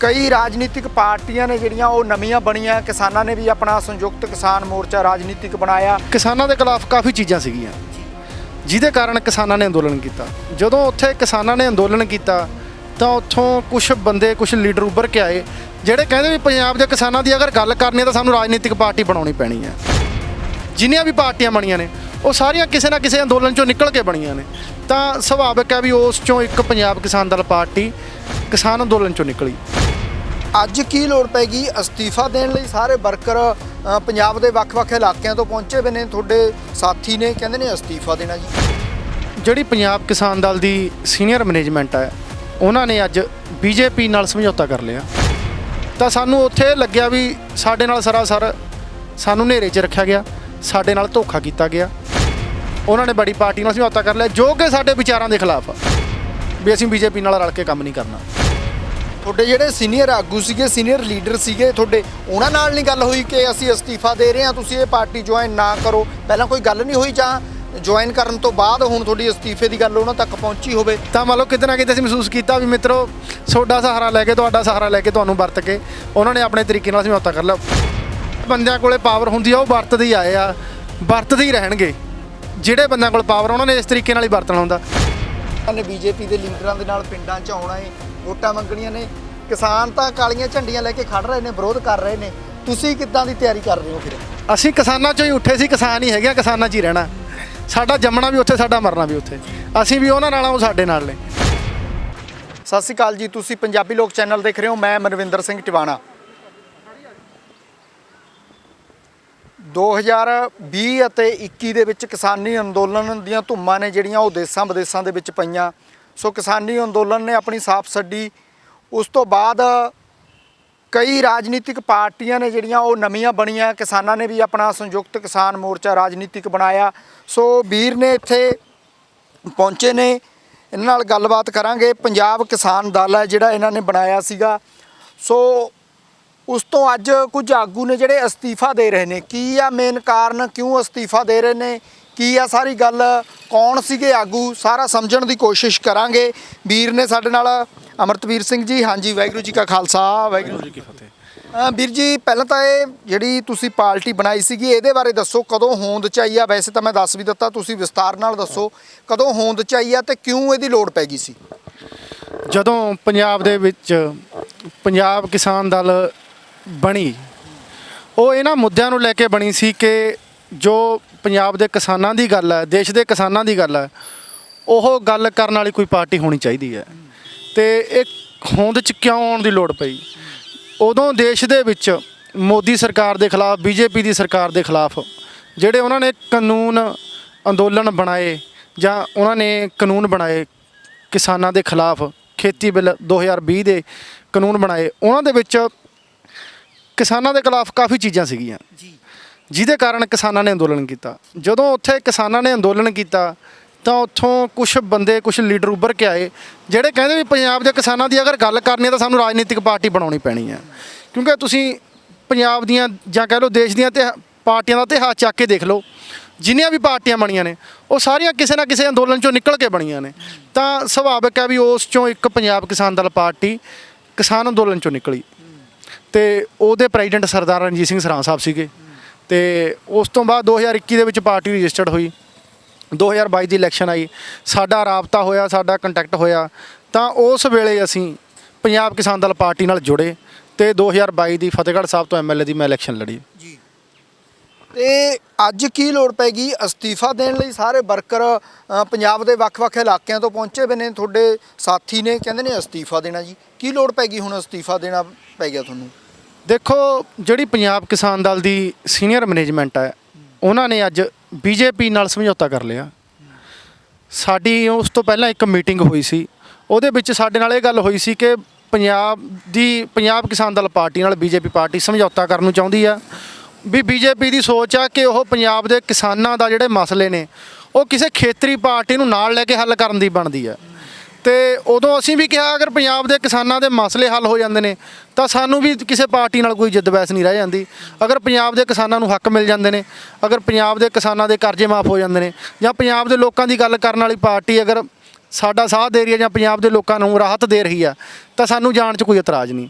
ਕਈ ਰਾਜਨੀਤਿਕ ਪਾਰਟੀਆਂ ਨੇ ਜਿਹੜੀਆਂ ਉਹ ਨਵੀਆਂ ਬਣੀਆਂ। ਕਿਸਾਨਾਂ ਨੇ ਵੀ ਆਪਣਾ ਸੰਯੁਕਤ ਕਿਸਾਨ ਮੋਰਚਾ ਰਾਜਨੀਤਿਕ ਬਣਾਇਆ। ਕਿਸਾਨਾਂ ਦੇ ਖਿਲਾਫ ਕਾਫੀ ਚੀਜ਼ਾਂ ਸੀਗੀਆਂ। ਜਿਹਦੇ ਕਾਰਨ ਕਿਸਾਨਾਂ ਨੇ ਅੰਦੋਲਨ ਕੀਤਾ। ਜਦੋਂ ਉੱਥੇ ਕਿਸਾਨਾਂ ਨੇ ਅੰਦੋਲਨ ਕੀਤਾ, ਤਾਂ ਉੱਥੋਂ ਕੁਝ ਬੰਦੇ ਕੁਝ ਲੀਡਰ ਉੱਭਰ ਕੇ ਆਏ, ਜਿਹੜੇ ਕਹਿੰਦੇ ਵੀ ਪੰਜਾਬ ਦੇ ਕਿਸਾਨਾਂ ਦੀ ਅਗਰ ਗੱਲ ਕਰਨੀ ਹੈ, ਤਾਂ ਸਾਨੂੰ ਰਾਜਨੀਤਿਕ ਪਾਰਟੀ ਬਣਾਉਣੀ ਪੈਣੀ ਹੈ। ਜਿੰਨੀਆਂ ਵੀ ਪਾਰਟੀਆਂ ਬਣੀਆਂ ਨੇ, ਉਹ ਸਾਰੀਆਂ ਕਿਸੇ ਨਾ ਕਿਸੇ ਅੰਦੋਲਨ ਚੋਂ ਨਿਕਲ ਕੇ ਬਣੀਆਂ ਨੇ। ਤਾਂ ਸੁਭਾਵਿਕ ਹੈ ਵੀ ਉਸ ਚੋਂ ਇੱਕ ਪੰਜਾਬ ਕਿਸਾਨ ਦਲ ਪਾਰਟੀ ਕਿਸਾਨ ਅੰਦੋਲਨ ਚੋਂ ਨਿਕਲੀ। ਅੱਜ ਕੀ ਲੋੜ ਪੈਗੀ ਅਸਤੀਫਾ ਦੇਣ ਲਈ? ਸਾਰੇ ਵਰਕਰ ਪੰਜਾਬ ਦੇ ਵੱਖ-ਵੱਖ ਇਲਾਕਿਆਂ ਤੋਂ ਪਹੁੰਚੇ ਹੋਏ ਨੇ। ਤੁਹਾਡੇ ਸਾਥੀ ਨੇ, ਕਹਿੰਦੇ ਨੇ ਅਸਤੀਫਾ ਦੇਣਾ ਜੀ। ਜਿਹੜੀ ਪੰਜਾਬ ਕਿਸਾਨ ਦਲ ਦੀ ਸੀਨੀਅਰ ਮੈਨੇਜਮੈਂਟ ਹੈ, ਉਹਨਾਂ ਨੇ ਅੱਜ ਬੀਜੇਪੀ ਨਾਲ ਸਮਝੌਤਾ ਕਰ ਲਿਆ। ਤਾਂ ਸਾਨੂੰ ਉੱਥੇ ਲੱਗਿਆ ਵੀ ਸਾਡੇ ਨਾਲ ਸਰਾਸਰ ਸਾਨੂੰ ਹਨੇਰੇ 'ਚ ਰੱਖਿਆ ਗਿਆ, ਸਾਡੇ ਨਾਲ ਧੋਖਾ ਕੀਤਾ ਗਿਆ। ਉਹਨਾਂ ਨੇ ਬੜੀ ਪਾਰਟੀ ਨਾਲ ਸਮਝੌਤਾ ਕਰ ਲਿਆ, ਜੋ ਕਿ ਸਾਡੇ ਵਿਚਾਰਾਂ ਦੇ ਖਿਲਾਫ ਆ। ਵੀ ਅਸੀਂ ਬੀਜੇਪੀ ਨਾਲ ਰਲ ਕੇ ਕੰਮ ਨਹੀਂ ਕਰਨਾ। ਤੁਹਾਡੇ ਜਿਹੜੇ ਸੀਨੀਅਰ ਆਗੂ ਸੀਗੇ ਸੀਨੀਅਰ ਲੀਡਰ ਸੀਗੇ ਤੁਹਾਡੇ ਉਹਨਾਂ ਨਾਲ ਨਹੀਂ ਗੱਲ ਹੋਈ ਕਿ ਅਸੀਂ ਅਸਤੀਫਾ ਦੇ ਰਹੇ ਹਾਂ ਤੁਸੀਂ ਇਹ ਪਾਰਟੀ ਜੁਆਇਨ ਨਾ ਕਰੋ? ਪਹਿਲਾਂ ਕੋਈ ਗੱਲ ਨਹੀਂ ਹੋਈ ਜਾਂ ਜੁਆਇਨ ਕਰਨ ਤੋਂ ਬਾਅਦ ਹੁਣ ਤੁਹਾਡੀ ਅਸਤੀਫੇ ਦੀ ਗੱਲ ਉਹਨਾਂ ਤੱਕ ਪਹੁੰਚੀ ਹੋਵੇ? ਤਾਂ ਮੰਨ ਲਓ ਕਿਤੇ ਨਾ ਕਿਤੇ ਅਸੀਂ ਮਹਿਸੂਸ ਕੀਤਾ ਵੀ ਮਿੱਤਰੋ ਤੁਹਾਡਾ ਸਹਾਰਾ ਲੈ ਕੇ ਤੁਹਾਡਾ ਸਹਾਰਾ ਲੈ ਕੇ ਤੁਹਾਨੂੰ ਵਰਤ ਕੇ ਉਹਨਾਂ ਨੇ ਆਪਣੇ ਤਰੀਕੇ ਨਾਲ ਸਮਝੌਤਾ ਕਰ ਲਿਆ। ਬੰਦਿਆਂ ਕੋਲੇ ਪਾਵਰ ਹੁੰਦੀ ਆ ਉਹ ਵਰਤਦੇ ਹੀ ਆਏ ਆ ਵਰਤਦੇ ਹੀ ਰਹਿਣਗੇ। ਜਿਹੜੇ ਬੰਦਿਆਂ ਕੋਲ ਪਾਵਰ ਉਹਨਾਂ ਨੇ ਇਸ ਤਰੀਕੇ ਨਾਲ ਹੀ ਵਰਤਣਾ ਹੁੰਦਾ। ਨੇ ਬੀਜੇਪੀ ਦੇ ਲੀਡਰਾਂ ਦੇ ਨਾਲ ਪਿੰਡਾਂ 'ਚ ਆਉਣਾ ਏ ਵੋਟਾਂ ਮੰਗਣੀਆਂ ਨੇ। ਕਿਸਾਨ ਤਾਂ ਕਾਲੀਆਂ ਝੰਡੀਆਂ ਲੈ ਕੇ ਖੜ ਰਹੇ ਨੇ ਵਿਰੋਧ ਕਰ ਰਹੇ ਨੇ। ਤੁਸੀਂ ਕਿੱਦਾਂ ਦੀ ਤਿਆਰੀ ਕਰ ਰਹੇ ਹੋ ਫਿਰ? ਅਸੀਂ ਕਿਸਾਨਾਂ ਚੋਂ ਹੀ ਉੱਠੇ ਸੀ ਕਿਸਾਨ ਹੀ ਹੈਗੇ ਆ ਕਿਸਾਨਾਂ 'ਚ ਹੀ ਰਹਿਣਾ। ਸਾਡਾ ਜੰਮਣਾ ਵੀ ਉੱਥੇ ਸਾਡਾ ਮਰਨਾ ਵੀ ਉੱਥੇ। ਅਸੀਂ ਵੀ ਉਹਨਾਂ ਨਾਲ ਆ ਉਹ ਸਾਡੇ ਨਾਲ ਨੇ। ਸਤਿ ਸ਼੍ਰੀ ਅਕਾਲ ਜੀ ਤੁਸੀਂ ਪੰਜਾਬੀ ਲੋਕ ਚੈਨਲ ਦੇਖ ਰਹੇ ਹੋ ਮੈਂ ਮਨਵਿੰਦਰ ਸਿੰਘ ਟਿਵਾਣਾ। 2020 ਅਤੇ 21 ਦੇ ਵਿੱਚ ਕਿਸਾਨੀ ਅੰਦੋਲਨ ਦੀਆਂ ਧੁੰਮਾਂ ਨੇ ਜਿਹੜੀਆਂ ਉਹ ਦੇਸਾਂ ਵਿਦੇਸਾਂ ਦੇ ਵਿੱਚ ਪਈਆਂ। ਸੋ ਕਿਸਾਨੀ ਅੰਦੋਲਨ ਨੇ ਆਪਣੀ ਸਾਫ਼ ਛੱਡੀ ਉਸ ਤੋਂ ਬਾਅਦ ਕਈ ਰਾਜਨੀਤਿਕ ਪਾਰਟੀਆਂ ਨੇ ਜਿਹੜੀਆਂ ਉਹ ਨਵੀਆਂ ਬਣੀਆਂ। ਕਿਸਾਨਾਂ ਨੇ ਵੀ ਆਪਣਾ ਸੰਯੁਕਤ ਕਿਸਾਨ ਮੋਰਚਾ ਰਾਜਨੀਤਿਕ ਬਣਾਇਆ। ਸੋ ਵੀਰ ਨੇ ਇੱਥੇ ਪਹੁੰਚੇ ਨੇ। ਇਹਨਾਂ ਨਾਲ ਗੱਲਬਾਤ ਕਰਾਂਗੇ। ਪੰਜਾਬ ਕਿਸਾਨ ਦਲ ਹੈ ਜਿਹੜਾ ਇਹਨਾਂ ਨੇ ਬਣਾਇਆ ਸੀਗਾ। ਸੋ ਉਸ ਤੋਂ ਅੱਜ ਕੁਝ ਆਗੂ ਨੇ ਜਿਹੜੇ ਅਸਤੀਫਾ ਦੇ ਰਹੇ ਨੇ। ਕੀ ਆ ਮੇਨ ਕਾਰਨ? ਕਿਉਂ ਅਸਤੀਫਾ ਦੇ ਰਹੇ ਨੇ? ਕੀ ਆ ਸਾਰੀ ਗੱਲ? ਕੌਣ ਸੀਗੇ ਆਗੂ? ਸਾਰਾ ਸਮਝਣ ਦੀ ਕੋਸ਼ਿਸ਼ ਕਰਾਂਗੇ। ਵੀਰ ਨੇ ਸਾਡੇ ਨਾਲ, ਅਮਰਤਵੀਰ ਸਿੰਘ ਜੀ, ਹਾਂਜੀ, ਵਾਹਿਗੁਰੂ ਜੀ ਕਾ ਖਾਲਸਾ, ਵਾਹਿਗੁਰੂ ਜੀ ਕੀ ਫਤਿਹ। ਵੀਰ ਜੀ, ਪਹਿਲਾਂ ਤਾਂ ਇਹ ਜਿਹੜੀ ਤੁਸੀਂ ਪਾਰਟੀ ਬਣਾਈ ਸੀਗੀ, ਇਹਦੇ ਬਾਰੇ ਦੱਸੋ, ਕਦੋਂ ਹੋਂਦ ਚ ਆਈ ਆ? ਵੈਸੇ ਤਾਂ ਮੈਂ ਦੱਸ ਵੀ ਦਿੱਤਾ, ਤੁਸੀਂ ਵਿਸਤਾਰ ਨਾਲ ਦੱਸੋ, ਕਦੋਂ ਹੋਂਦ ਚ ਆਈ ਆ ਤੇ ਕਿਉਂ ਇਹਦੀ ਲੋੜ ਪੈ ਗਈ ਸੀ? ਜਦੋਂ ਪੰਜਾਬ ਦੇ ਵਿੱਚ ਪੰਜਾਬ ਕਿਸਾਨ ਦਲ ਬਣੀ, ਉਹ ਇਹਨਾਂ ਮੁੱਦਿਆਂ ਨੂੰ ਲੈ ਕੇ ਬਣੀ ਸੀ ਕਿ ਜੋ ਪੰਜਾਬ ਦੇ ਕਿਸਾਨਾਂ ਦੀ ਗੱਲ ਹੈ, ਦੇਸ਼ ਦੇ ਕਿਸਾਨਾਂ ਦੀ ਗੱਲ ਹੈ, ਉਹ ਗੱਲ ਕਰਨ ਵਾਲੀ ਕੋਈ ਪਾਰਟੀ ਹੋਣੀ ਚਾਹੀਦੀ ਹੈ। ਤੇ ਇਹ ਹੋਂਦ ਚ ਕਿਉਂ ਆਉਣ ਦੀ ਲੋੜ ਪਈ? ਉਦੋਂ ਦੇਸ਼ ਦੇ ਵਿੱਚ ਮੋਦੀ ਸਰਕਾਰ ਦੇ ਖਿਲਾਫ, ਬੀਜੇਪੀ ਦੀ ਸਰਕਾਰ ਦੇ ਖਿਲਾਫ ਜਿਹੜੇ ਉਹਨਾਂ ਨੇ ਕਾਨੂੰਨ ਅੰਦੋਲਨ ਬਣਾਏ ਜਾਂ ਉਹਨਾਂ ਨੇ ਕਾਨੂੰਨ ਬਣਾਏ ਕਿਸਾਨਾਂ ਦੇ ਖਿਲਾਫ, ਖੇਤੀ ਬਿੱਲ 2020 ਦੇ ਕਾਨੂੰਨ ਬਣਾਏ, ਉਹਨਾਂ ਦੇ ਵਿੱਚ ਕਿਸਾਨਾਂ ਦੇ ਖਿਲਾਫ ਕਾਫੀ ਚੀਜ਼ਾਂ ਸੀਗੀਆਂ। ਜੀ। ਜਿਹਦੇ ਕਾਰਨ ਕਿਸਾਨਾਂ ਨੇ ਅੰਦੋਲਨ ਕੀਤਾ। ਜਦੋਂ ਉੱਥੇ ਕਿਸਾਨਾਂ ਨੇ ਅੰਦੋਲਨ ਕੀਤਾ, ਤਾਂ ਉੱਥੋਂ ਕੁਝ ਬੰਦੇ ਕੁਝ ਲੀਡਰ ਉੱਭਰ ਕੇ ਆਏ, ਜਿਹੜੇ ਕਹਿੰਦੇ ਵੀ ਪੰਜਾਬ ਦੇ ਕਿਸਾਨਾਂ ਦੀ ਅਗਰ ਗੱਲ ਕਰਨੀ ਹੈ ਤਾਂ ਸਾਨੂੰ ਰਾਜਨੀਤਿਕ ਪਾਰਟੀ ਬਣਾਉਣੀ ਪੈਣੀ ਹੈ। ਕਿਉਂਕਿ ਤੁਸੀਂ ਪੰਜਾਬ ਦੀਆਂ ਜਾਂ ਕਹਿ ਲਓ ਦੇਸ਼ ਦੀਆਂ ਤੇ ਪਾਰਟੀਆਂ ਦਾ ਇਤਿਹਾਸ ਚੱਕ ਕੇ ਦੇਖ ਲਓ, ਜਿੰਨੀਆਂ ਵੀ ਪਾਰਟੀਆਂ ਬਣੀਆਂ ਨੇ, ਉਹ ਸਾਰੀਆਂ ਕਿਸੇ ਨਾ ਕਿਸੇ ਅੰਦੋਲਨ ਚੋਂ ਨਿਕਲ ਕੇ ਬਣੀਆਂ ਨੇ। ਤਾਂ ਸੁਭਾਵਿਕ ਹੈ ਵੀ ਉਸ ਚੋਂ ਇੱਕ ਪੰਜਾਬ ਕਿਸਾਨ ਦਲ ਪਾਰਟੀ ਕਿਸਾਨ ਅੰਦੋਲਨ ਚੋਂ ਨਿਕਲੀ। ਤੇ ਉਹਦੇ ਪ੍ਰੈਜ਼ੀਡੈਂਟ ਸਰਦਾਰ ਰਣਜੀਤ ਸਿੰਘ ਸਰਾਂ ਸਾਹਿਬ ਸੀਗੇ। ਤੇ ਉਸ ਤੋਂ ਬਾਅਦ 2021 ਦੇ ਵਿੱਚ ਪਾਰਟੀ ਰਜਿਸਟਰਡ ਹੋਈ। 2022 ਦੀ ਇਲੈਕਸ਼ਨ ਆਈ। ਸਾਡਾ ਰਾਬਤਾ ਹੋਇਆ, ਸਾਡਾ ਕੰਟੈਕਟ ਹੋਇਆ। ਤਾਂ ਉਸ ਵੇਲੇ ਅਸੀਂ ਪੰਜਾਬ ਕਿਸਾਨ ਦਲ ਪਾਰਟੀ ਨਾਲ ਜੁੜੇ ਤੇ 2022 ਦੀ ਫਤਿਹਗੜ੍ਹ ਸਾਹਿਬ ਤੋਂ ਐਮਐਲਏ ਦੀ ਮੈਂ ਇਲੈਕਸ਼ਨ ਲੜੀ। ਜੀ। ਤੇ ਅੱਜ ਕੀ ਲੋੜ ਪੈਗੀ? ਅਸਤੀਫਾ ਦੇਣ ਲਈ ਸਾਰੇ ਵਰਕਰ ਪੰਜਾਬ ਦੇ ਵੱਖ-ਵੱਖ ਇਲਾਕਿਆਂ ਤੋਂ ਪਹੁੰਚੇ ਹੋਏ ਨੇ। ਤੁਹਾਡੇ ਸਾਥੀ ਨੇ, ਕਹਿੰਦੇ ਨੇ ਅਸਤੀਫਾ ਦੇਣਾ ਜੀ। ਕੀ ਲੋੜ ਪੈ ਗਈ ਹੁਣ ਅਸਤੀਫਾ ਦੇਣਾ ਪੈ ਗਿਆ ਤੁਹਾਨੂੰ? ਦੇਖੋ, ਜਿਹੜੀ ਪੰਜਾਬ ਕਿਸਾਨ ਦਲ ਦੀ ਸੀਨੀਅਰ ਮੈਨੇਜਮੈਂਟ ਹੈ, ਉਹਨਾਂ ਨੇ ਅੱਜ ਬੀਜੇਪੀ ਨਾਲ ਸਮਝੌਤਾ ਕਰ ਲਿਆ। ਸਾਡੀ ਉਸ ਤੋਂ ਪਹਿਲਾਂ ਇੱਕ ਮੀਟਿੰਗ ਹੋਈ ਸੀ। ਉਹਦੇ ਵਿੱਚ ਸਾਡੇ ਨਾਲ ਇਹ ਗੱਲ ਹੋਈ ਸੀ ਕਿ ਪੰਜਾਬ ਦੀ, ਪੰਜਾਬ ਕਿਸਾਨ ਦਲ ਪਾਰਟੀ ਨਾਲ ਬੀਜੇਪੀ ਪਾਰਟੀ ਸਮਝੌਤਾ ਕਰਨ ਨੂੰ ਚਾਹੁੰਦੀ ਆ। ਵੀ ਬੀਜੇਪੀ ਦੀ ਸੋਚ ਆ ਕਿ ਉਹ ਪੰਜਾਬ ਦੇ ਕਿਸਾਨਾਂ ਦਾ ਜਿਹੜੇ ਮਸਲੇ ਨੇ, ਉਹ ਕਿਸੇ ਖੇਤਰੀ ਪਾਰਟੀ ਨੂੰ ਨਾਲ ਲੈ ਕੇ ਹੱਲ ਕਰਨ ਦੀ ਬਣਦੀ ਆ। ਤੇ ਉਦੋਂ ਅਸੀਂ ਵੀ ਕਿਹਾ, ਅਗਰ ਪੰਜਾਬ ਦੇ ਕਿਸਾਨਾਂ ਦੇ ਮਸਲੇ ਹੱਲ ਹੋ ਜਾਂਦੇ ਨੇ, ਤਾਂ ਸਾਨੂੰ ਵੀ ਕਿਸੇ ਪਾਰਟੀ ਨਾਲ ਕੋਈ ਜਿੱਦ ਬਹਿਸ ਨਹੀਂ ਰਹਿ ਜਾਂਦੀ। ਅਗਰ ਪੰਜਾਬ ਦੇ ਕਿਸਾਨਾਂ ਨੂੰ ਹੱਕ ਮਿਲ ਜਾਂਦੇ ਨੇ, ਅਗਰ ਪੰਜਾਬ ਦੇ ਕਿਸਾਨਾਂ ਦੇ ਕਰਜ਼ੇ ਮਾਫ ਹੋ ਜਾਂਦੇ ਨੇ, ਜਾਂ ਪੰਜਾਬ ਦੇ ਲੋਕਾਂ ਦੀ ਗੱਲ ਕਰਨ ਵਾਲੀ ਪਾਰਟੀ ਅਗਰ ਸਾਡਾ ਸਾਥ ਦੇ ਰਹੀ ਹੈ ਜਾਂ ਪੰਜਾਬ ਦੇ ਲੋਕਾਂ ਨੂੰ ਰਾਹਤ ਦੇ ਰਹੀ ਆ ਤਾਂ ਸਾਨੂੰ ਜਾਣ 'ਚ ਕੋਈ ਇਤਰਾਜ਼ ਨਹੀਂ।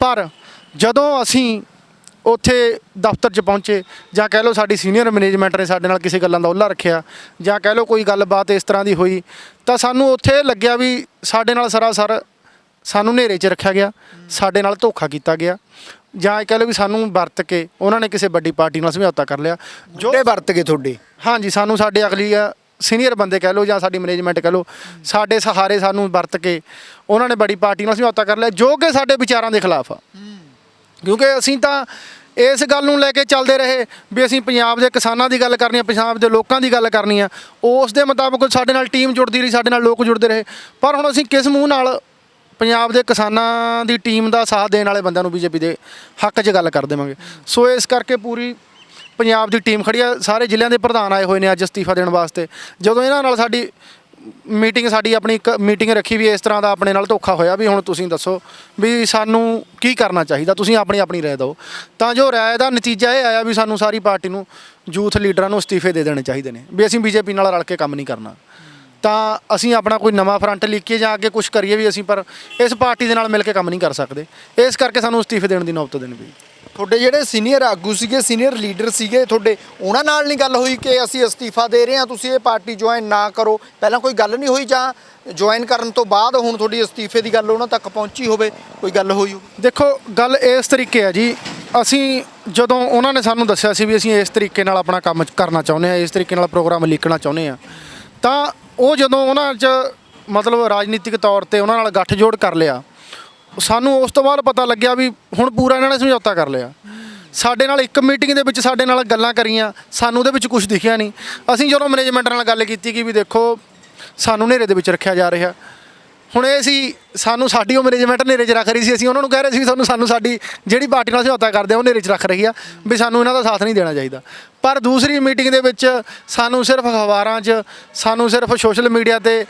ਪਰ ਜਦੋਂ ਅਸੀਂ ਉੱਥੇ ਦਫ਼ਤਰ 'ਚ ਪਹੁੰਚੇ ਜਾਂ ਕਹਿ ਲਓ ਸਾਡੀ ਸੀਨੀਅਰ ਮੈਨੇਜਮੈਂਟ ਨੇ ਸਾਡੇ ਨਾਲ ਕਿਸੇ ਗੱਲਾਂ ਦਾ ਉੱਲਾ ਰੱਖਿਆ ਜਾਂ ਕਹਿ ਲਓ ਕੋਈ ਗੱਲਬਾਤ ਇਸ ਤਰ੍ਹਾਂ ਦੀ ਹੋਈ ਤਾਂ ਸਾਨੂੰ ਉੱਥੇ ਲੱਗਿਆ ਵੀ ਸਾਡੇ ਨਾਲ ਸਰਾਸਰ ਸਾਨੂੰ ਹਨੇਰੇ 'ਚ ਰੱਖਿਆ ਗਿਆ ਸਾਡੇ ਨਾਲ ਧੋਖਾ ਕੀਤਾ ਗਿਆ ਜਾਂ ਇਹ ਕਹਿ ਲਓ ਵੀ ਸਾਨੂੰ ਵਰਤ ਕੇ ਉਹਨਾਂ ਨੇ ਕਿਸੇ ਵੱਡੀ ਪਾਰਟੀ ਨਾਲ ਸਮਝੌਤਾ ਕਰ ਲਿਆ। ਜੋ ਜਿਹੜੇ ਵਰਤ ਗਏ ਤੁਹਾਡੇ? ਹਾਂਜੀ ਸਾਨੂੰ ਸਾਡੇ ਅਗਲੀ ਸੀਨੀਅਰ ਬੰਦੇ ਕਹਿ ਲਓ ਜਾਂ ਸਾਡੀ ਮੈਨੇਜਮੈਂਟ ਕਹਿ ਲਓ ਸਾਡੇ ਸਹਾਰੇ ਸਾਨੂੰ ਵਰਤ ਕੇ ਉਹਨਾਂ ਨੇ ਬੜੀ ਪਾਰਟੀ ਨਾਲ ਸਮਝੌਤਾ ਕਰ ਲਿਆ ਜੋ ਕਿ ਸਾਡੇ ਵਿਚਾਰਾਂ ਦੇ ਖਿਲਾਫ ਆ। ਕਿਉਂਕਿ ਅਸੀਂ ਤਾਂ ਇਸ ਗੱਲ ਨੂੰ ਲੈ ਕੇ ਚੱਲਦੇ ਰਹੇ ਵੀ ਅਸੀਂ ਪੰਜਾਬ ਦੇ ਕਿਸਾਨਾਂ ਦੀ ਗੱਲ ਕਰਨੀ ਆ, ਪੰਜਾਬ ਦੇ ਲੋਕਾਂ ਦੀ ਗੱਲ ਕਰਨੀ ਆ। ਉਸ ਦੇ ਮੁਤਾਬਕ ਸਾਡੇ ਨਾਲ ਟੀਮ ਜੁੜਦੀ ਰਹੀ, ਸਾਡੇ ਨਾਲ ਲੋਕ ਜੁੜਦੇ ਰਹੇ। ਪਰ ਹੁਣ ਅਸੀਂ ਕਿਸ ਮੂੰਹ ਨਾਲ ਪੰਜਾਬ ਦੇ ਕਿਸਾਨਾਂ ਦੀ ਟੀਮ ਦਾ ਸਾਥ ਦੇਣ ਵਾਲੇ ਬੰਦਿਆਂ ਨੂੰ ਬੀਜੇਪੀ ਦੇ ਹੱਕ 'ਚ ਗੱਲ ਕਰ ਦੇਵਾਂਗੇ। ਸੋ ਇਸ ਕਰਕੇ ਪੂਰੀ ਪੰਜਾਬ ਦੀ ਟੀਮ ਖੜੀ ਆ। ਸਾਰੇ ਜ਼ਿਲ੍ਹਿਆਂ ਦੇ ਪ੍ਰਧਾਨ ਆਏ ਹੋਏ ਨੇ ਅੱਜ ਅਸਤੀਫਾ ਦੇਣ ਵਾਸਤੇ। ਜਦੋਂ ਇਹਨਾਂ ਨਾਲ ਸਾਡੀ ਮੀਟਿੰਗ ਸਾਡੀ ਆਪਣੀ ਇੱਕ ਮੀਟਿੰਗ ਰੱਖੀ ਵੀ ਇਸ ਤਰ੍ਹਾਂ ਦਾ ਆਪਣੇ ਨਾਲ ਧੋਖਾ ਹੋਇਆ ਵੀ ਹੁਣ ਤੁਸੀਂ ਦੱਸੋ ਵੀ ਸਾਨੂੰ ਕੀ ਕਰਨਾ ਚਾਹੀਦਾ, ਤੁਸੀਂ ਆਪਣੀ ਆਪਣੀ ਰਾਏ ਦਿਓ। ਤਾਂ ਜੋ ਰਾਏ ਦਾ ਨਤੀਜਾ ਇਹ ਆਇਆ ਵੀ ਸਾਨੂੰ ਸਾਰੀ ਪਾਰਟੀ ਨੂੰ ਯੂਥ ਲੀਡਰਾਂ ਨੂੰ ਅਸਤੀਫੇ ਦੇ ਦੇਣੇ ਚਾਹੀਦੇ ਨੇ, ਵੀ ਅਸੀਂ ਬੀਜੇਪੀ ਨਾਲ ਰਲ ਕੇ ਕੰਮ ਨਹੀਂ ਕਰਨਾ। ਤਾਂ ਅਸੀਂ ਆਪਣਾ ਕੋਈ ਨਵਾਂ ਫਰੰਟ ਲਿਖੀਏ ਜਾਂ ਅੱਗੇ ਕੁਝ ਕਰੀਏ ਵੀ ਅਸੀਂ ਪਰ ਇਸ ਪਾਰਟੀ ਦੇ ਨਾਲ ਮਿਲ ਕੇ ਕੰਮ ਨਹੀਂ ਕਰ ਸਕਦੇ। ਇਸ ਕਰਕੇ ਸਾਨੂੰ ਅਸਤੀਫੇ ਦੇਣ ਦੀ ਨੌਬਤ ਦੇਣੀ ਪਈ। ਤੁਹਾਡੇ ਜਿਹੜੇ ਸੀਨੀਅਰ ਆਗੂ ਸੀਗੇ ਸੀਨੀਅਰ ਲੀਡਰ ਸੀਗੇ ਤੁਹਾਡੇ ਉਹਨਾਂ ਨਾਲ ਨਹੀਂ ਗੱਲ ਹੋਈ ਕਿ ਅਸੀਂ ਅਸਤੀਫਾ ਦੇ ਰਹੇ ਹਾਂ ਤੁਸੀਂ ਇਹ ਪਾਰਟੀ ਜੁਆਇਨ ਨਾ ਕਰੋ? ਪਹਿਲਾਂ ਕੋਈ ਗੱਲ ਨਹੀਂ ਹੋਈ ਜਾਂ ਜੁਆਇਨ ਕਰਨ ਤੋਂ ਬਾਅਦ ਹੁਣ ਤੁਹਾਡੀ ਅਸਤੀਫੇ ਦੀ ਗੱਲ ਉਹਨਾਂ ਤੱਕ ਪਹੁੰਚੀ ਹੋਵੇ ਕੋਈ ਗੱਲ ਹੋਈ ਹੋਵੇ? ਦੇਖੋ ਗੱਲ ਇਸ ਤਰੀਕੇ ਆ ਜੀ ਅਸੀਂ ਜਦੋਂ ਉਹਨਾਂ ਨੇ ਸਾਨੂੰ ਦੱਸਿਆ ਸੀ ਵੀ ਅਸੀਂ ਇਸ ਤਰੀਕੇ ਨਾਲ ਆਪਣਾ ਕੰਮ ਕਰਨਾ ਚਾਹੁੰਦੇ ਆ ਇਸ ਤਰੀਕੇ ਨਾਲ ਪ੍ਰੋਗਰਾਮ ਲਿਖਣਾ ਚਾਹੁੰਦੇ ਆ ਤਾਂ ਉਹ ਜਦੋਂ ਉਹਨਾਂ 'ਚ ਮਤਲਬ ਰਾਜਨੀਤਿਕ ਤੌਰ ਤੇ ਉਹਨਾਂ ਨਾਲ ਗੱਠਜੋੜ ਕਰ ਲਿਆ, ਸਾਨੂੰ ਉਸ ਤੋਂ ਬਾਅਦ ਪਤਾ ਲੱਗਿਆ ਵੀ ਹੁਣ ਪੂਰਾ ਇਹਨਾਂ ਨੇ ਸਮਝੌਤਾ ਕਰ ਲਿਆ। ਸਾਡੇ ਨਾਲ ਇੱਕ ਮੀਟਿੰਗ ਦੇ ਵਿੱਚ ਸਾਡੇ ਨਾਲ ਗੱਲਾਂ ਕਰੀਆਂ, ਸਾਨੂੰ ਉਹਦੇ ਵਿੱਚ ਕੁਝ ਦਿਖਿਆ ਨਹੀਂ। ਅਸੀਂ ਜਦੋਂ ਮੈਨੇਜਮੈਂਟ ਨਾਲ ਗੱਲ ਕੀਤੀ ਕਿ ਵੀ ਦੇਖੋ, ਸਾਨੂੰ ਹਨੇਰੇ ਦੇ ਵਿੱਚ ਰੱਖਿਆ ਜਾ ਰਿਹਾ। ਹੁਣ ਇਹ ਸੀ, ਸਾਨੂੰ ਸਾਡੀ ਉਹ ਮੈਨੇਜਮੈਂਟ ਹਨੇਰੇ 'ਚ ਰੱਖ ਰਹੀ ਸੀ, ਅਸੀਂ ਉਹਨਾਂ ਨੂੰ ਕਹਿ ਰਹੇ ਸੀ ਵੀ ਤੁਹਾਨੂੰ ਸਾਨੂੰ ਸਾਡੀ ਜਿਹੜੀ ਪਾਰਟੀ ਨਾਲ ਸਮਝੌਤਾ ਕਰਦੇ ਆ, ਉਹ ਹਨੇਰੇ 'ਚ ਰੱਖ ਰਹੀ ਆ, ਵੀ ਸਾਨੂੰ ਇਹਨਾਂ ਦਾ ਸਾਥ ਨਹੀਂ ਦੇਣਾ ਚਾਹੀਦਾ। ਪਰ ਦੂਸਰੀ ਮੀਟਿੰਗ ਦੇ ਵਿੱਚ ਸਾਨੂੰ ਸਿਰਫ ਅਖਬਾਰਾਂ 'ਚ, ਸਾਨੂੰ ਸਿਰਫ ਸੋਸ਼ਲ ਮੀਡੀਆ ਤੇ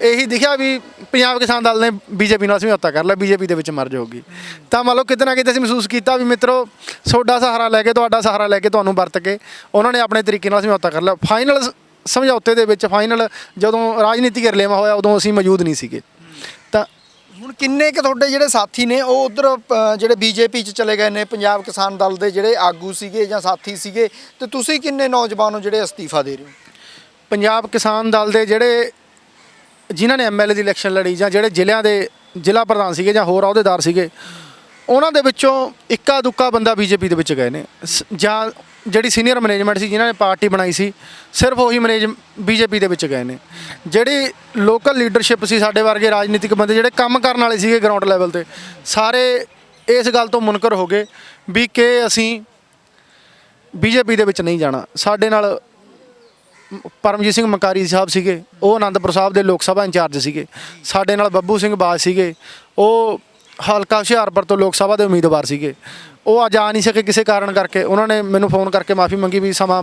ਇਹੀ ਦਿਖਿਆ ਵੀ ਪੰਜਾਬ ਕਿਸਾਨ ਦਲ ਨੇ ਬੀਜੇਪੀ ਨਾਲ ਸਮਝੌਤਾ ਕਰ ਲਿਆ, ਬੀਜੇਪੀ ਦੇ ਵਿੱਚ ਮਰ ਜਾਊਗੀ ਤਾਂ ਮੰਨ ਲਓ ਕਿਤੇ ਨਾ ਕਿਤੇ ਅਸੀਂ ਮਹਿਸੂਸ ਕੀਤਾ ਵੀ ਮਿੱਤਰੋ, ਤੁਹਾਡਾ ਸਹਾਰਾ ਲੈ ਕੇ, ਤੁਹਾਡਾ ਸਹਾਰਾ ਲੈ ਕੇ ਤੁਹਾਨੂੰ ਵਰਤ ਕੇ, ਉਹਨਾਂ ਨੇ ਆਪਣੇ ਤਰੀਕੇ ਨਾਲ ਸਮਝੌਤਾ ਕਰ ਲਿਆ। ਫਾਈਨਲ ਸਮਝੌਤੇ ਦੇ ਵਿੱਚ ਫਾਈਨਲ ਜਦੋਂ ਰਾਜਨੀਤਿਕ ਰਲੇਵਾ ਹੋਇਆ, ਉਦੋਂ ਅਸੀਂ ਮੌਜੂਦ ਨਹੀਂ ਸੀਗੇ। ਤਾਂ ਹੁਣ ਕਿੰਨੇ ਕਿ ਤੁਹਾਡੇ ਜਿਹੜੇ ਸਾਥੀ ਨੇ, ਉਹ ਉਧਰ ਜਿਹੜੇ ਬੀਜੇਪੀ 'ਚ ਚਲੇ ਗਏ ਨੇ, ਪੰਜਾਬ ਕਿਸਾਨ ਦਲ ਦੇ ਜਿਹੜੇ ਆਗੂ ਸੀਗੇ ਜਾਂ ਸਾਥੀ ਸੀਗੇ, ਤੇ ਤੁਸੀਂ ਕਿੰਨੇ ਨੌਜਵਾਨ ਹੋ ਜਿਹੜੇ ਅਸਤੀਫਾ ਦੇ ਰਹੇ ਹੋ? ਪੰਜਾਬ ਕਿਸਾਨ ਦਲ ਦੇ ਜਿਹੜੇ, ਜਿਨ੍ਹਾਂ ਨੇ ਐਮਐਲਏ ਦੀ ਇਲੈਕਸ਼ਨ ਲੜੀ ਜਾਂ ਜਿਹੜੇ ਜ਼ਿਲ੍ਹਿਆਂ ਦੇ ਜ਼ਿਲ੍ਹਾ ਪ੍ਰਧਾਨ ਸੀਗੇ ਜਾਂ ਹੋਰ ਅਹੁਦੇਦਾਰ ਸੀਗੇ, ਉਹਨਾਂ ਦੇ ਵਿੱਚੋਂ ਇੱਕਾ ਦੁੱਕਾ ਬੰਦਾ ਬੀਜੇਪੀ ਦੇ ਵਿੱਚ ਗਏ ਨੇ। ਸ- ਜਾਂ ਜਿਹੜੀ ਸੀਨੀਅਰ ਮੈਨੇਜਮੈਂਟ ਸੀ, ਜਿਨ੍ਹਾਂ ਨੇ ਪਾਰਟੀ ਬਣਾਈ ਸੀ, ਸਿਰਫ ਉਹੀ ਮੈਨੇਜ ਬੀਜੇਪੀ ਦੇ ਵਿੱਚ ਗਏ ਨੇ। ਜਿਹੜੀ ਲੋਕਲ ਲੀਡਰਸ਼ਿਪ ਸੀ ਸਾਡੇ ਵਰਗੇ ਰਾਜਨੀਤਿਕ ਬੰਦੇ, ਜਿਹੜੇ ਕੰਮ ਕਰਨ ਵਾਲੇ ਸੀਗੇ ਗਰਾਊਂਡ ਲੈਵਲ ਤੇ, ਸਾਰੇ ਇਸ ਗੱਲ ਤੋਂ ਮੁਨਕਰ ਹੋ ਗਏ ਵੀ ਕਿ ਅਸੀਂ ਬੀਜੇਪੀ ਦੇ ਵਿੱਚ ਨਹੀਂ ਜਾਣਾ। ਸਾਡੇ ਨਾਲ ਪਰਮਜੀਤ ਸਿੰਘ ਮਕਾਰੀ ਸਾਹਿਬ ਸੀਗੇ, ਉਹ ਆਨੰਦਪੁਰ ਸਾਹਿਬ ਦੇ ਲੋਕ ਸਭਾ ਇੰਚਾਰਜ ਸੀਗੇ। ਸਾਡੇ ਨਾਲ ਬੱਬੂ ਸਿੰਘ ਬਾਜ ਸੀਗੇ, ਉਹ ਹਲਕਾ ਹੁਸ਼ਿਆਰਪੁਰ ਤੋਂ ਲੋਕ ਸਭਾ ਦੇ ਉਮੀਦਵਾਰ ਸੀਗੇ। ਉਹ ਅੱਜ ਆ ਨਹੀਂ ਸਕੇ ਕਿਸੇ ਕਾਰਨ ਕਰਕੇ। ਉਹਨਾਂ ਨੇ ਮੈਨੂੰ ਫੋਨ ਕਰਕੇ ਮਾਫੀ ਮੰਗੀ ਵੀ ਸਮਾਂ,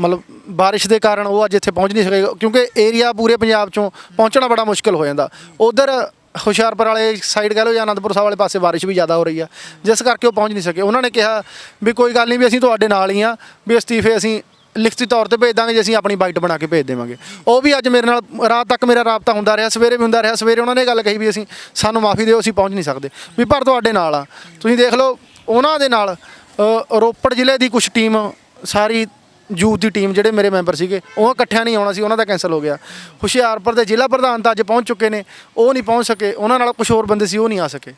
ਮਤਲਬ ਬਾਰਿਸ਼ ਦੇ ਕਾਰਨ ਉਹ ਅੱਜ ਇੱਥੇ ਪਹੁੰਚ ਨਹੀਂ ਸਕੇ, ਕਿਉਂਕਿ ਏਰੀਆ ਪੂਰੇ ਪੰਜਾਬ ਚੋਂ ਪਹੁੰਚਣਾ ਬੜਾ ਮੁਸ਼ਕਲ ਹੋ ਜਾਂਦਾ। ਉਧਰ ਹੁਸ਼ਿਆਰਪੁਰ ਵਾਲੇ ਸਾਈਡ ਕਹ ਲਓ ਜਾਂ ਅਨੰਦਪੁਰ ਸਾਹਿਬ ਵਾਲੇ ਪਾਸੇ ਬਾਰਿਸ਼ ਵੀ ਜ਼ਿਆਦਾ ਹੋ ਰਹੀ ਆ। ਜਿਸ ਕਰਕੇ ਉਹ ਪਹੁੰਚ ਨਹੀਂ ਸਕੇ। ਉਹਨਾਂ ਨੇ ਕਿਹਾ ਵੀ ਕੋਈ ਗੱਲ ਨਹੀਂ ਵੀ ਅਸੀਂ ਤੁਹਾਡੇ ਨਾਲ ਹੀ ਆ, ਵੀ ਅਸਤੀਫੇ ਅਸੀਂ ਲਿਖਤੀ ਤੌਰ ਤੇ ਭੇਜ ਦਾਂਗੇ ਜੇ ਅਸੀਂ ਆਪਣੀ ਬਾਈਟ ਬਣਾ ਕੇ ਭੇਜ ਦੇਵਾਂਗੇ। ਉਹ ਵੀ ਅੱਜ ਮੇਰੇ ਨਾਲ ਰਾਤ ਤੱਕ ਮੇਰਾ ਰਾਬਤਾ ਹੁੰਦਾ ਰਿਹਾ, ਸਵੇਰੇ ਵੀ ਹੁੰਦਾ ਰਿਹਾ, ਸਵੇਰੇ ਉਹਨਾਂ ਨੇ ਗੱਲ ਕਹੀ ਵੀ ਅਸੀਂ ਸਾਨੂੰ ਮਾਫੀ ਦਿਓ, ਅਸੀਂ ਪਹੁੰਚ ਨਹੀਂ ਸਕਦੇ। ਵੀ ਪਰ ਤੁਹਾਡੇ ਨਾਲ ਆ। ਤੁਸੀਂ ਦੇਖ ਲਓ, ਉਹਨਾਂ ਦੇ ਨਾਲ ਰੋਪੜ ਜ਼ਿਲ੍ਹੇ ਦੀ ਕੁਝ ਟੀਮ, ਸਾਰੀ ਯੂਥ ਦੀ ਟੀਮ ਜਿਹੜੇ ਮੇਰੇ ਮੈਂਬਰ ਸੀਗੇ, ਉਹ ਇਕੱਠਿਆਂ ਨਹੀਂ ਆਉਣਾ ਸੀ, ਉਹਨਾਂ ਦਾ ਕੈਨਸਲ ਹੋ ਗਿਆ। ਹੁਸ਼ਿਆਰਪੁਰ ਦੇ ਜ਼ਿਲ੍ਹਾ ਪ੍ਰਧਾਨ ਤਾਂ ਅੱਜ ਪਹੁੰਚ ਚੁੱਕੇ ਨੇ, ਉਹ ਨਹੀਂ ਪਹੁੰਚ ਸਕੇ, ਉਹਨਾਂ ਨਾਲ ਕੁਝ ਹੋਰ ਬੰਦੇ ਸੀ, ਉਹ ਨਹੀਂ ਆ ਸਕੇ।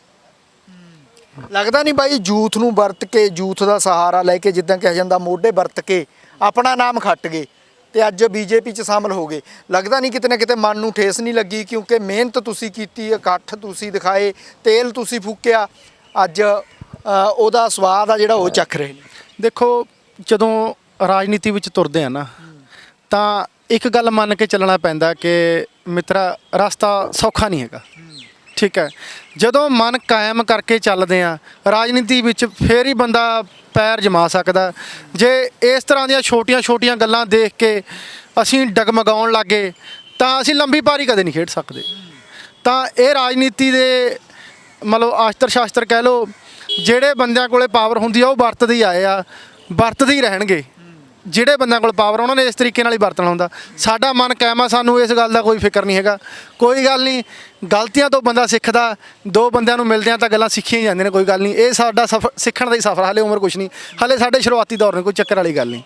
ਲੱਗਦਾ ਨਹੀਂ ਬਾਈ, ਯੂਥ ਨੂੰ ਵਰਤ ਕੇ, ਯੂਥ ਦਾ ਸਹਾਰਾ ਲੈ ਕੇ ਜਿੱਦਾਂ ਕਿਹਾ ਜਾਂਦਾ, ਮੋਢੇ ਵਰਤ ਕੇ ਆਪਣਾ ਨਾਮ ਖੱਟ ਗਏ ਤੇ ਅੱਜ ਬੀਜੇਪੀ 'ਚ ਸ਼ਾਮਲ ਹੋ ਗਏ। ਲੱਗਦਾ ਨਹੀਂ ਕਿਤੇ ਨਾ ਕਿਤੇ ਮਨ ਨੂੰ ਠੇਸ ਨਹੀਂ ਲੱਗੀ ਕਿਉਂਕਿ ਮਿਹਨਤ ਤੁਸੀਂ ਕੀਤੀ, ਇਕੱਠ ਤੁਸੀਂ ਦਿਖਾਏ, ਤੇਲ ਤੁਸੀਂ ਫੂਕਿਆ, ਅੱਜ ਉਹਦਾ ਸਵਾਦ ਆ ਜਿਹੜਾ ਉਹ ਚੱਖ ਰਹੇ ਨੇ। ਦੇਖੋ, ਜਦੋਂ ਰਾਜਨੀਤੀ ਵਿੱਚ ਤੁਰਦੇ ਆ ਨਾ, ਤਾਂ ਇੱਕ ਗੱਲ ਮੰਨ ਕੇ ਚੱਲਣਾ ਪੈਂਦਾ ਕਿ ਮਿੱਤਰਾ, ਰਸਤਾ ਸੌਖਾ ਨਹੀਂ ਹੈਗਾ। ਠੀਕ ਹੈ। ਜਦੋਂ ਮਨ ਕਾਇਮ ਕਰਕੇ ਚੱਲਦੇ ਆ ਰਾਜਨੀਤੀ ਵਿੱਚ ਫੇਰ ਹੀ ਬੰਦਾ ਪੈਰ ਜਮਾ ਸਕਦਾ। ਜੇ ਇਸ ਤਰ੍ਹਾਂ ਦੀਆਂ ਛੋਟੀਆਂ-ਛੋਟੀਆਂ ਗੱਲਾਂ ਦੇਖ ਕੇ ਅਸੀਂ ਡਗਮਗਾਉਣ ਲੱਗੇ, ਤਾਂ ਅਸੀਂ ਲੰਬੀ ਪਾਰੀ ਕਦੇ ਨਹੀਂ ਖੇਡ ਸਕਦੇ। ਤਾਂ ਇਹ ਰਾਜਨੀਤੀ ਦੇ ਮਤਲਬ ਆਸ਼ਤਰ ਸ਼ਾਸਤਰ ਕਹਿ ਲਓ, ਜਿਹੜੇ ਬੰਦਿਆਂ ਕੋਲੇ ਪਾਵਰ ਹੁੰਦੀ ਆ, ਉਹ ਵਰਤਦੇ ਹੀ ਆਏ ਆ, ਵਰਤਦੇ ਹੀ ਰਹਿਣਗੇ। ਜਿਹੜੇ ਬੰਦਿਆਂ ਕੋਲ ਪਾਵਰ ਉਹਨਾਂ ਨੇ ਇਸ ਤਰੀਕੇ ਨਾਲ ਹੀ ਵਰਤਣਾ ਹੁੰਦਾ। ਸਾਡਾ ਮਨ ਕਾਇਮ ਆ ਸਾਨੂੰ ਇਸ ਗੱਲ ਦਾ ਕੋਈ ਫਿਕਰ ਨਹੀਂ ਹੈਗਾ। ਕੋਈ ਗੱਲ ਨਹੀਂ ਗਲਤੀਆਂ ਤੋਂ ਬੰਦਾ ਸਿੱਖਦਾ ਦੋ ਬੰਦਿਆਂ ਨੂੰ ਮਿਲਦਿਆਂ ਤਾਂ ਗੱਲਾਂ ਸਿੱਖੀਆਂ ਜਾਂਦੀਆਂ ਨੇ ਕੋਈ ਗੱਲ ਨਹੀਂ। ਇਹ ਸਾਡਾ ਸਫਰ ਸਿੱਖਣ ਦਾ ਹੀ ਸਫਰ ਹਾਲੇ ਉਮਰ ਕੁਛ ਨਹੀਂ। ਹਾਲੇ ਸਾਡੇ ਸ਼ੁਰੂਆਤੀ ਦੌਰ ਨੇ ਕੋਈ ਚੱਕਰ ਵਾਲੀ ਗੱਲ ਨਹੀਂ।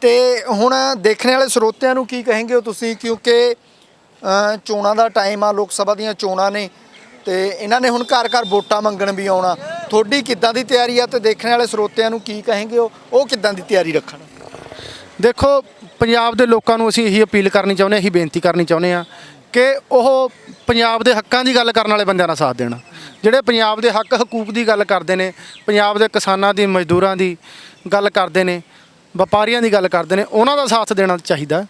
ਤੇ ਹੁਣ ਦੇਖਣ ਵਾਲੇ ਸਰੋਤਿਆਂ ਨੂੰ ਕੀ ਕहेंगे ਹੋ ਤੁਸੀਂ? ਕਿਉਂਕਿ ਚੋਣਾਂ ਦਾ ਟਾਈਮ ਆ ਲੋਕ ਸਭਾ ਦੀਆਂ ਚੋਣਾਂ ਨੇ ਤੇ ਇਹਨਾਂ ਨੇ ਹੁਣ ਘਰ ਘਰ ਵੋਟਾਂ ਮੰਗਣ ਵੀ ਆਉਣਾ। ਤੁਹਾਡੀ ਕਿੱਦਾਂ ਦੀ ਤਿਆਰੀ ਆ ਤੇ ਦੇਖਣ ਵਾਲੇ ਸਰੋਤਿਆਂ ਨੂੰ ਕੀ ਕहेंगे ਉਹ? ਉਹ ਕਿੱਦਾਂ ਦੀ ਤਿਆਰੀ ਰੱਖਣ? ਦੇਖੋ, ਪੰਜਾਬ ਦੇ ਲੋਕਾਂ ਨੂੰ ਅਸੀਂ ਇਹੀ ਅਪੀਲ ਕਰਨੀ ਚਾਹੁੰਦੇ ਹਾਂ, ਇਹੀ ਬੇਨਤੀ ਕਰਨੀ ਚਾਹੁੰਦੇ ਹਾਂ ਕਿ ਉਹ ਪੰਜਾਬ ਦੇ ਹੱਕਾਂ ਦੀ ਗੱਲ ਕਰਨ ਵਾਲੇ ਬੰਦਿਆਂ ਨਾਲ ਸਾਥ ਦੇਣ। ਜਿਹੜੇ ਪੰਜਾਬ ਦੇ ਹੱਕ ਹਕੂਕ ਦੀ ਗੱਲ ਕਰਦੇ ਨੇ, ਪੰਜਾਬ ਦੇ ਕਿਸਾਨਾਂ ਦੀ, ਮਜ਼ਦੂਰਾਂ ਦੀ ਗੱਲ ਕਰਦੇ ਨੇ, ਵਪਾਰੀਆਂ ਦੀ ਗੱਲ ਕਰਦੇ ਨੇ, ਉਹਨਾਂ ਦਾ ਸਾਥ ਦੇਣਾ ਚਾਹੀਦਾ।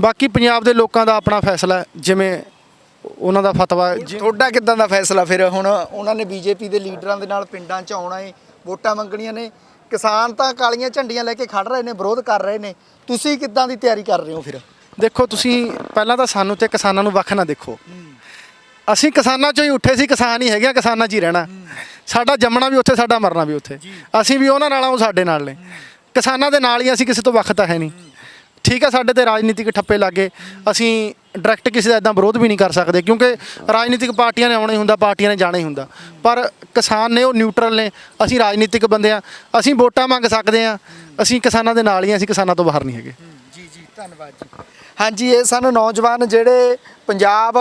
ਬਾਕੀ ਪੰਜਾਬ ਦੇ ਲੋਕਾਂ ਦਾ ਆਪਣਾ ਫੈਸਲਾ ਜਿਵੇਂ ਉਹਨਾਂ ਦਾ ਫਤਵਾ ਜਿ- ਤੁਹਾਡਾ ਕਿੱਦਾਂ ਦਾ ਫੈਸਲਾ ਫਿਰ? ਹੁਣ ਉਹਨਾਂ ਨੇ ਬੀਜੇਪੀ ਦੇ ਲੀਡਰਾਂ ਦੇ ਨਾਲ ਪਿੰਡਾਂ 'ਚ ਆਉਣਾ ਏ ਵੋਟਾਂ ਮੰਗਣੀਆਂ ਨੇ। ਕਿਸਾਨ ਤਾਂ ਕਾਲੀਆਂ ਝੰਡੀਆਂ ਲੈ ਕੇ ਖੜ ਰਹੇ ਨੇ ਵਿਰੋਧ ਕਰ ਰਹੇ ਨੇ। ਤੁਸੀਂ ਕਿੱਦਾਂ ਦੀ ਤਿਆਰੀ ਕਰ ਰਹੇ ਹੋ ਫਿਰ? ਦੇਖੋ ਤੁਸੀਂ ਪਹਿਲਾਂ ਤਾਂ ਸਾਨੂੰ ਤੇ ਕਿਸਾਨਾਂ ਨੂੰ ਵੱਖ ਨਾ ਦੇਖੋ। ਅਸੀਂ ਕਿਸਾਨਾਂ ਚੋਂ ਹੀ ਉੱਠੇ ਸੀ ਕਿਸਾਨ ਹੀ ਹੈਗੇ ਆ ਕਿਸਾਨਾਂ 'ਚ ਹੀ ਰਹਿਣਾ। ਸਾਡਾ ਜੰਮਣਾ ਵੀ ਉੱਥੇ ਸਾਡਾ ਮਰਨਾ ਵੀ ਉੱਥੇ। ਅਸੀਂ ਵੀ ਉਹਨਾਂ ਨਾਲ ਆ ਉਹ ਸਾਡੇ ਨਾਲ ਨੇ। ਕਿਸਾਨਾਂ ਦੇ ਨਾਲ ਹੀ ਅਸੀਂ ਕਿਸੇ ਤੋਂ ਵੱਖ ਤਾਂ ਹੈ ਨਹੀਂ। ਠੀਕ ਆ ਸਾਡੇ ਤੇ ਰਾਜਨੀਤਿਕ ਠੱਪੇ ਲੱਗੇ। ਅਸੀਂ ਡਾਇਰੈਕਟ ਕਿਸੇ ਦਾ ਇਦਾਂ ਵਿਰੋਧ ਵੀ ਨਹੀਂ ਕਰ ਸਕਦੇ ਕਿਉਂਕਿ ਰਾਜਨੀਤਿਕ ਪਾਰਟੀਆਂ ਨੇ ਆਉਣਾ ਹੀ ਹੁੰਦਾ ਪਾਰਟੀਆਂ ਨੇ ਜਾਣਾ ਹੀ ਹੁੰਦਾ। ਪਰ ਕਿਸਾਨ ਨੇ ਉਹ ਨਿਊਟਰਲ ਨੇ ਅਸੀਂ ਰਾਜਨੀਤਿਕ ਬੰਦੇ ਆ ਅਸੀਂ ਵੋਟਾਂ ਮੰਗ ਸਕਦੇ ਆ ਅਸੀਂ ਕਿਸਾਨਾਂ ਦੇ ਨਾਲ ਹੀ ਆ, ਅਸੀਂ ਕਿਸਾਨਾਂ ਤੋਂ ਬਾਹਰ ਨਹੀਂ ਹੈਗੇ। ਜੀ ਜੀ ਧੰਨਵਾਦ ਜੀ। ਹਾਂਜੀ ਇਹ ਸਨ ਨੌਜਵਾਨ ਜਿਹੜੇ ਪੰਜਾਬ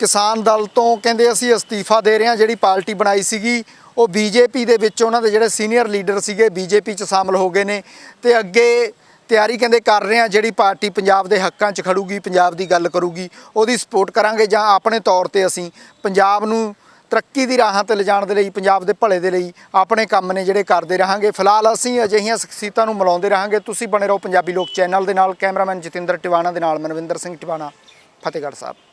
ਕਿਸਾਨ ਦਲ ਤੋਂ ਕਹਿੰਦੇ ਅਸੀਂ ਅਸਤੀਫਾ ਦੇ ਰਹੇ ਹਾਂ ਜਿਹੜੀ ਪਾਰਟੀ ਬਣਾਈ ਸੀਗੀ ਉਹ ਬੀਜੇਪੀ ਦੇ ਵਿੱਚ ਉਹਨਾਂ ਦੇ ਜਿਹੜੇ ਸੀਨੀਅਰ ਲੀਡਰ ਸੀਗੇ ਬੀਜੇਪੀ 'ਚ ਸ਼ਾਮਲ ਹੋ ਗਏ ਨੇ। ਤੇ ਅੱਗੇ ਤਿਆਰੀ ਕਹਿੰਦੇ ਕਰ ਰਹੇ ਹਾਂ, ਜਿਹੜੀ ਪਾਰਟੀ ਪੰਜਾਬ ਦੇ ਹੱਕਾਂ 'ਚ ਖੜੂਗੀ, ਪੰਜਾਬ ਦੀ ਗੱਲ ਕਰੂਗੀ, ਉਹਦੀ ਸਪੋਰਟ ਕਰਾਂਗੇ ਜਾਂ ਆਪਣੇ ਤੌਰ ਤੇ ਅਸੀਂ ਪੰਜਾਬ ਨੂੰ ਤਰੱਕੀ ਦੀ ਰਾਹਾਂ ਤੇ ਲਿਜਾਣ ਦੇ ਲਈ, ਪੰਜਾਬ ਦੇ ਭਲੇ ਦੇ ਲਈ ਆਪਣੇ ਕੰਮ ਨੇ ਜਿਹੜੇ ਕਰਦੇ ਰਹਾਂਗੇ। ਫਿਲਹਾਲ ਅਸੀਂ ਅਜਿਹੀਆਂ ਸ਼ਖਸੀਅਤਾਂ ਨੂੰ ਮਿਲਾਉਂਦੇ ਰਹਾਂਗੇ। ਤੁਸੀਂ ਬਣੇ ਰਹੋ ਪੰਜਾਬੀ ਲੋਕ ਚੈਨਲ ਦੇ ਨਾਲ, ਕੈਮਰਾਮੈਨ ਜਤਿੰਦਰ ਟਿਵਾਣਾ ਦੇ ਨਾਲ, ਮਨਵਿੰਦਰ ਸਿੰਘ ਟਿਵਾਣਾ, ਫਤਿਹਗੜ੍ਹ ਸਾਹਿਬ।